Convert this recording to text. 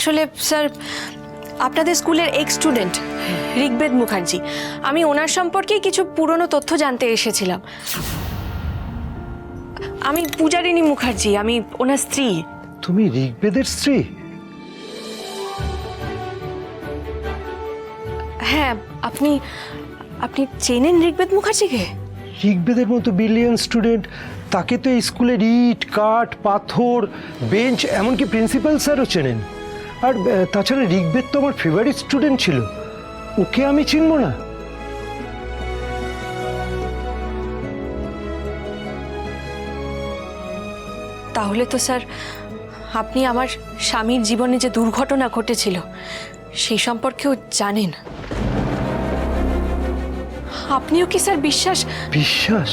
আসলে স্যার আপনাদের স্কুলের এক্স স্টুডেন্ট ঋগ্বেদ মুখার্জি। আমি ওনার সম্পর্কেই কিছু পুরনো তথ্য জানতে এসেছিলাম। আমি পূজারিণী মুখার্জি আমি ওনার স্ত্রী। তুমি ঋগ্বেদের স্ত্রী? হ্যাঁ আপনি আপনি চেনেন ঋগ্বেদ মুখার্জিকে? ঋগ্বেদের মতো বিলিয়ন স্টুডেন্ট তাকে তো এই স্কুলের ইট কাঠ পাথর বেঞ্চ এমনকি প্রিন্সিপাল স্যারও চেনেন। আর তাছাড়া ঋগ্বেদ তো আমার ফেভারিট স্টুডেন্ট ছিল। ওকে আমি চিনব না। তাহলে তো স্যার আপনি আমার স্বামীর জীবনে যে দুর্ঘটনা ঘটেছিল সেই সম্পর্কেও জানেন। আপনিও কি স্যার বিশ্বাস? বিশ্বাস?